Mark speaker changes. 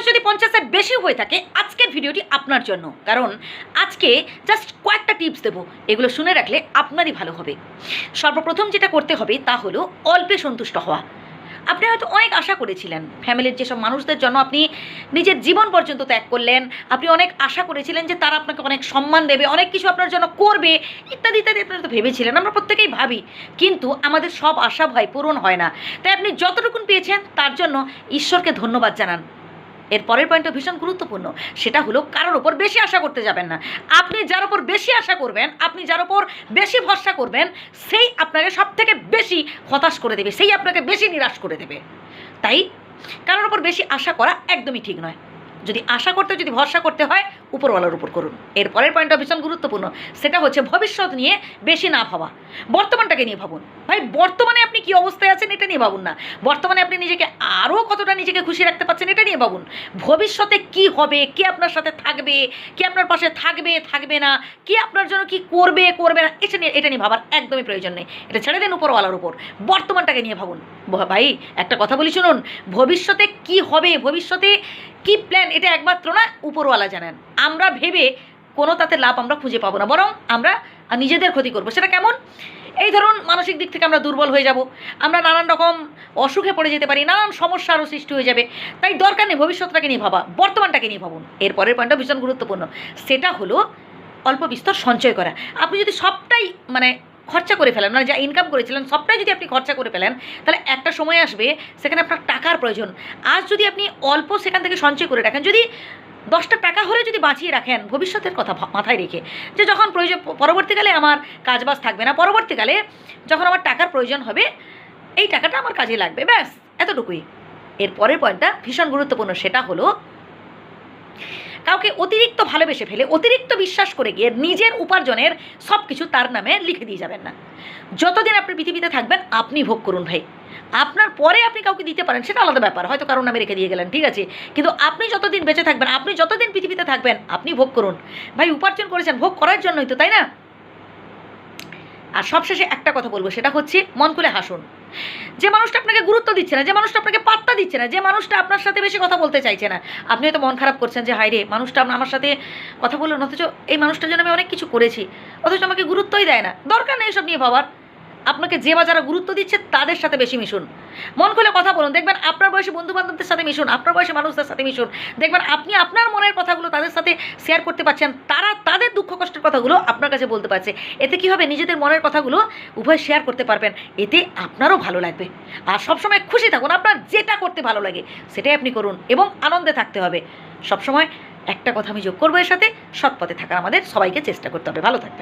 Speaker 1: বয়স যদি পঞ্চাশের বেশি হয়ে থাকে, আজকের ভিডিওটি আপনার জন্য। কারণ আজকে জাস্ট কয়েকটা টিপস দেবো, এগুলো শুনে রাখলে আপনারই ভালো হবে। সর্বপ্রথম যেটা করতে হবে তা হলো অল্পে সন্তুষ্ট হওয়া। আপনি হয়তো অনেক আশা করেছিলেন ফ্যামিলির যেসব মানুষদের জন্য আপনি নিজের জীবন পর্যন্ত ত্যাগ করলেন, আপনি অনেক আশা করেছিলেন যে তারা আপনাকে অনেক সম্মান দেবে, অনেক কিছু আপনার জন্য করবে, ইত্যাদি ইত্যাদি আপনারা তো ভেবেছিলেন, আমরা প্রত্যেকেই ভাবি। কিন্তু আমাদের সব আশা ভয় পূরণ হয় না। তাই আপনি যতটুকুন পেয়েছেন তার জন্য ঈশ্বরকে ধন্যবাদ জানান। এর পরের পয়েন্টটা ভীষণ গুরুত্বপূর্ণ। সেটা হলো কারোর ওপর বেশি আশা করতে যাবেন না। আপনি যার ওপর বেশি আশা করবেন, আপনি যার ওপর বেশি ভরসা করবেন, সেই আপনাকে সব থেকে বেশি হতাশ করে দেবে, সেই আপনাকে বেশি নিরাশ করে দেবে। তাই কারোর ওপর বেশি আশা করা একদমই ঠিক নয়। যদি আশা করতে, যদি ভরসা করতে হয় উপরওয়ালার উপর করুন। এর পরের পয়েন্টটা ভীষণ গুরুত্বপূর্ণ। সেটা হচ্ছে ভবিষ্যৎ নিয়ে বেশি না ভাবা। বর্তমানটাকে নিয়ে ভাবুন। ভাই, বর্তমানে আপনি কি অবস্থায় আছেন এটা নিয়ে ভাবুন না। বর্তমানে আপনি নিজেকে আরও কতটা নিজেকে খুশি রাখতে পারছেন এটা নিয়ে ভাবুন। ভবিষ্যতে কি হবে? কে আপনার সাথে থাকবে? কে আপনার পাশে থাকবে থাকবে না? কে আপনার জন্য কি করবে করবে না? এটা নিয়ে এটা নিয়ে ভাবার একদমই প্রয়োজন নেই। এটা ছেড়ে দেন উপরওয়ালার উপর। বর্তমানটাকে নিয়ে ভাবুন। ভাই, একটা কথা বলি শুনুন। ভবিষ্যতে কি হবে? ভবিষ্যতে কি প্ল্যান এটা একমাত্র না, উপরওয়ালা জানেন। আমরা ভেবে কোনো তাতে লাভ আমরা খুঁজে পাবো না, বরং আমরা নিজেদের ক্ষতি করব। সেটা কেমন? এই ধরুন মানসিক দিক থেকে আমরা দুর্বল হয়ে যাব, আমরা নানান রকম অসুখে পড়ে যেতে পারি, নানান সমস্যা আরও সৃষ্টি হয়ে যাবে। তাই দরকার নেই ভবিষ্যৎটাকে নিয়ে ভাবা, বর্তমানটাকে নিয়ে ভাবুন। এর পরের পয়েন্টটা ভীষণ গুরুত্বপূর্ণ। সেটা হলো অল্প বিস্তর সঞ্চয় করা। আপনি যদি সবটাই মানে খরচা করে ফেলেন মানে যা ইনকাম করেছিলেন, সবটাই যদি আপনি খরচা করে ফেলেন, তাহলে একটা সময় আসবে সেখানে আপনার টাকার প্রয়োজন। আজ যদি আপনি অল্প সেখান থেকে সঞ্চয় করে রাখেন, যদি দশটা টাকা হলে যদি বাঁচিয়ে রাখেন, ভবিষ্যতের কথা মাথায় রেখে যে যখন প্রয়োজন, পরবর্তীকালে আমার কাজবাজ থাকবে না, পরবর্তীকালে যখন আমার টাকার প্রয়োজন হবে, এই টাকাটা আমার কাজে লাগবে, ব্যাস, এতটুকুই। এর পরের পয়েন্টটা ভীষণ গুরুত্বপূর্ণ, সেটা হলো কাউকে অতিরিক্ত ভালোবেসে ফেলে, অতিরিক্ত বিশ্বাস করে গিয়ে নিজের উপার্জনের সব কিছু তার নামে লিখে দিয়ে যাবেন না। যতদিন আপনি পৃথিবীতে থাকবেন, আপনি ভোগ করুন ভাই। আপনার পরে আপনি কাউকে দিতে পারেন, সেটা আলাদা ব্যাপার, হয়তো কারণ নামে রেখে দিয়ে গেলেন, ঠিক আছে? কিন্তু আপনি যতদিন বেঁচে থাকবেন, আপনি যতদিন পৃথিবীতে থাকবেন, আপনি ভোগ করুন। ভাই, উপার্জন করেছেন, ভোগ করার জন্যই তো, তাই না? আর সবশেষে একটা কথা বলব, সেটা হচ্ছে, মন খুলে হাসুন। যে মানুষটা আপনাকে গুরুত্ব দিচ্ছে না, যে মানুষটা আপনাকে পাত্তা দিচ্ছে না, যে মানুষটা আপনার সাথে বেশি কথা বলতে চাইছে না, আপনি হয়তো মন খারাপ করছেন যে হায় রে মানুষটা আমার সাথে কথা বললেন, অথচ এই মানুষটার জন্য আমি অনেক কিছু করেছি, অথচ আমাকে গুরুত্বই দেয় না। দরকার নেই এসব নিয়ে ভাবার। আপনাকে যে বা যারা গুরুত্ব দিচ্ছে তাদের সাথে বেশি মিশুন। মন খুলে কথা বলুন, দেখবেন আপনার বয়সী বন্ধু বান্ধবদের সাথে মিশুন, আপনার বয়সী মানুষদের সাথে মিশুন, দেখবেন আপনি আপনার মনের কথাগুলো তাদের সাথে শেয়ার করতে পারছেন, তারা তাদের দুঃখ কষ্টের কথাগুলো আপনার কাছে বলতে পারছে। এতে কি হবে? নিজেদের মনের কথাগুলো উভয় শেয়ার করতে পারবেন, এতে আপনারও ভালো লাগবে। আর সবসময় খুশি থাকুন, আপনার যেটা করতে ভালো লাগে, সেটাই আপনি করুন এবং আনন্দে থাকতে হবে। সবসময় একটা কথা আমি যোগ করব এর সাথে, সৎ পথে থাকার আমাদের সবাইকে চেষ্টা করতে হবে। ভালো থাকবেন।